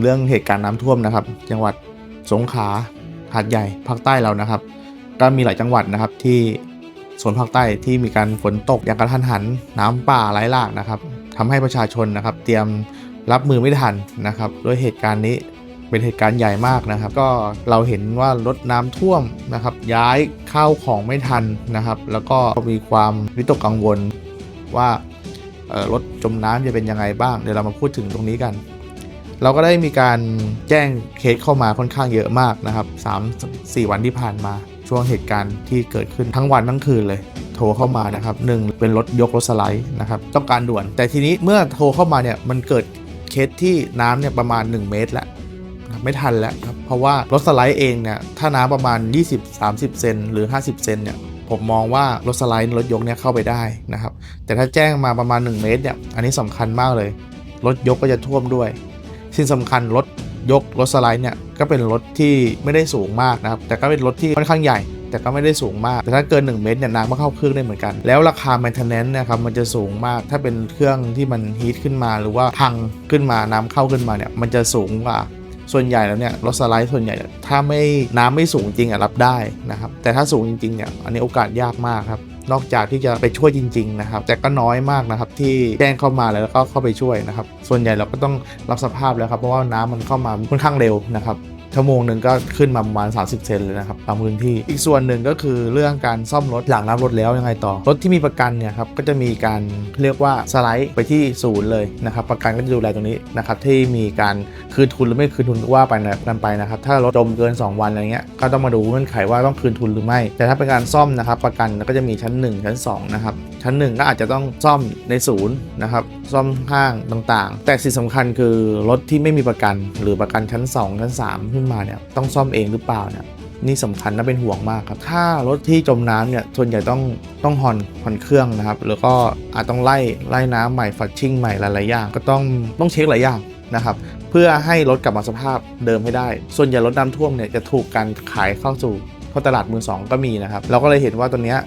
เรื่องเหตุการณ์น้ำท่วมนะครับ จังหวัดสงขลาหาดใหญ่ภาคใต้เรานะครับ ก็มีหลายจังหวัดนะครับที่โซนภาคใต้ที่มีการฝนตกอย่างกระทันหัน น้ำป่าไหลหลากนะครับทำให้ประชาชนนะครับ เตรียมรับมือไม่ทันนะครับด้วยเหตุการณ์นี้เป็นเหตุการณ์ใหญ่มากนะครับ ก็เราเห็นว่ารถน้ำท่วมนะครับ ย้ายข้าวของไม่ทันนะครับ แล้วก็มีความวิตกกังวลว่ารถจมน้ำจะเป็นยังไงบ้าง เดี๋ยวเรามาพูดถึงตรงนี้กัน เราก็ได้มีการแจ้งเคสเข้ามาค่อนข้างเยอะมากนะครับ3 4 วันที่ผ่านมาช่วงเหตุการณ์ที่เกิดขึ้นทั้งวันทั้งคืนเลย โทรเข้ามานะครับหนึ่งเป็นรถยกรถสไลด์นะครับต้องการด่วน แต่ทีนี้เมื่อโทรเข้ามาเนี่ยมันเกิดเคสที่น้ำเนี่ยประมาณ 1 เมตรแล้วไม่ทันแล้วครับเพราะว่ารถสไลด์เองเนี่ยถ้าน้ำประมาณ 20-30 เซนหรือ 50 เซนเนี่ยผมมองว่ารถสไลด์รถยกเนี่ยเข้าไปได้นะครับแต่ถ้าแจ้งมาประมาณ 1 เมตรเนี่ยอันนี้สำคัญมากเลย รถยกก็จะท่วมด้วย สิ่งสำคัญรถยกรถสไลด์เนี่ยก็เป็นรถที่ไม่ได้สูงมากนะครับ แต่ก็เป็นรถที่ค่อนข้างใหญ่ แต่ก็ไม่ได้สูงมาก แต่ถ้าเกิน 1 เมตรเนี่ยน้ำก็เข้าเครื่องได้เหมือนกัน แล้วราคา maintenance นะครับมันจะสูงมาก ถ้าเป็นเครื่องที่มันฮีทขึ้นมา หรือว่าพังขึ้นมาน้ำเข้าขึ้นมาเนี่ยมันจะสูงกว่าส่วนใหญ่แล้วเนี่ยรถสไลด์ส่วนใหญ่ถ้าไม่น้ำไม่สูงจริงอะรับได้นะครับแต่ถ้าสูงจริงๆเนี่ยอันนี้โอกาสยากมากครับ นอกจากที่จะไปช่วยจริง ๆ นะครับ แต่ก็น้อยมากนะครับ ที่แจ้งเข้ามาแล้วก็เข้าไปช่วยนะครับ ส่วนใหญ่เราก็ต้องรับสภาพแล้วครับเพราะว่าน้ำมันเข้ามาค่อนข้างเร็วนะครับ ชั่วโมงหนึ่งก็ขึ้นมาประมาณ 30 เซนเลยนะครับบางพื้นที่ อีกส่วนหนึ่งก็คือเรื่องการซ่อมรถหลังรับรถแล้วยังไงต่อ รถที่มีประกันเนี่ยครับก็จะมีการเรียกว่าสไลด์ไปที่ศูนย์เลยนะครับประกันก็จะดูแลตรงนี้นะครับที่มีการคืนทุนหรือไม่คืนทุนก็ว่าไปนะกันไปนะครับถ้ารถจมเกิน 2 วันอะไรเงี้ยก็ต้องมาดูเงื่อนไขว่าต้องคืนทุนหรือไม่ แต่ถ้าเป็นการซ่อมนะครับประกันก็จะมีชั้น 1 ชั้น2นะครับชั้น 1 ก็อาจจะต้องซ่อมในศูนย์นะครับซ่อมห้างต่างๆ แต่สิ่งสำคัญคือรถที่ไม่มีประกัน หรือประกันชั้น 2 ชั้น3ขึ้นมาเนี่ยต้องซ่อมเองหรือเปล่าเนี่ยนี่สำคัญและเป็นห่วงมากครับ ถ้ารถที่จมน้ำเนี่ยส่วนใหญ่ต้องต้องฮอนฮอนเครื่องนะครับ แล้วก็อาจต้องไล่ไล่น้ำใหม่ฟัดชิ่งใหม่หลายๆอย่างก็ต้องต้องเช็คหลายอย่างนะครับ เพื่อให้รถกลับมาสภาพเดิมให้ได้ ส่วนใหญ่รถน้ำท่วมเนี่ยจะถูกการขายเข้าสู่เพราตลาดมือสองก็มีนะครับ เราก็เลยเห็นว่าตัวเนี้ย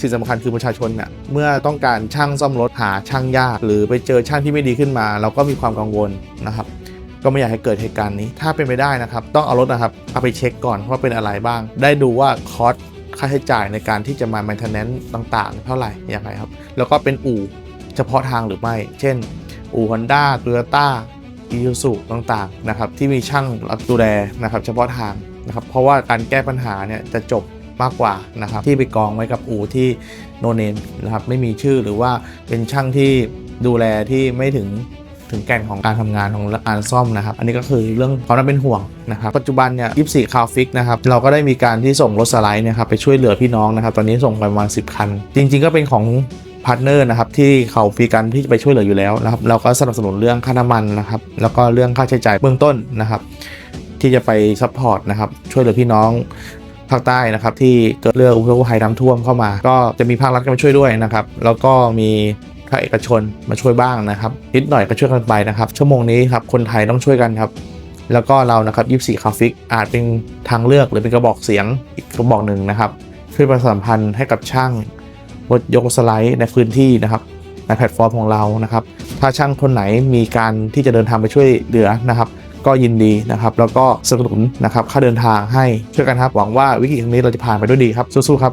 สิ่งสำคัญคือประชาชนเนี่ยเมื่อต้องการช่างซ่อมรถหาช่างยาก หรือไปเจอช่างที่ไม่ดีขึ้นมา เราก็มีความกังวลนะครับ ก็ไม่อยากให้เกิดเหตุการณ์นี้ ถ้าเป็นไปได้นะครับต้องเอารถนะครับเอาไปเช็คก่อนว่าเป็นอะไรบ้าง ได้ดูว่าคอสค่าใช้จ่ายในการที่จะมา maintenance ต่าง ๆ เท่าไหร่อย่างไรครับ แล้วก็เป็นอู่เฉพาะทางหรือไม่ เช่น อู่ Honda t o y o t a อีซูซูต่างๆนะครับที่มีช่างรับดูแลนะครับเฉพาะทางนะครับเพราะว่าการแก้ปัญหาเนี่ยจะจบมากกว่านะครับที่ไปกองไว้กับอู่ที่โนเนมนะครับไม่มีชื่อหรือว่าเป็นช่างที่ดูแลที่ไม่ถึง ถึงแก่นของการทำงานของการซ่อมนะครับ อันนี้ก็คือเรื่องความน่าเป็นห่วงนะครับ ปัจจุบันเนี่ย24คาวฟิกนะครับ เราก็ได้มีการที่ส่งรถสไลด์นะครับไปช่วยเหลือพี่น้องนะครับ ตอนนี้ส่งไปประมาณ 10 คัน จริง ๆ ก็เป็นของพาร์ทเนอร์นะครับที่เขาฟรีกันที่จะไปช่วยเหลืออยู่แล้วนะครับ เราก็สนับสนุนเรื่องค่าน้ำมันนะครับ แล้วก็เรื่องค่าใช้จ่ายเบื้องต้นนะครับ ที่จะไปซัพพอร์ตนะครับ ช่วยเหลือพี่น้องภาคใต้นะครับที่เกิดเรื่องอุทกภัยน้ำท่วมเข้ามา ก็จะมีภาครัฐมาช่วยด้วยนะครับ แล้วก็มี ภาคเอกชนมาช่วยบ้างนะครับนิดหน่อยก็ช่วยกันไปนะครับ ชั่วโมงนี้ครับคนไทยต้องช่วยกันครับ แล้วก็เรานะครับ 24คาฟิกอาจเป็นทางเลือกหรือเป็นกระบอกเสียงอีกกระบอกหนึ่งนะครับเพื่อประชาสัมพันธ์ให้กับช่างรถยกสไลด์ในพื้นที่นะครับในแพลตฟอร์มของเรานะครับ ถ้าช่างคนไหนมีการที่จะเดินทางไปช่วยเหลือนะครับ ก็ยินดีนะครับ แล้วก็สนับสนุนนะครับ ค่าเดินทางให้ช่วยกันครับ หวังว่าวิกฤตครั้งนี้เราจะผ่านไปด้วยดีครับ สู้ๆครับ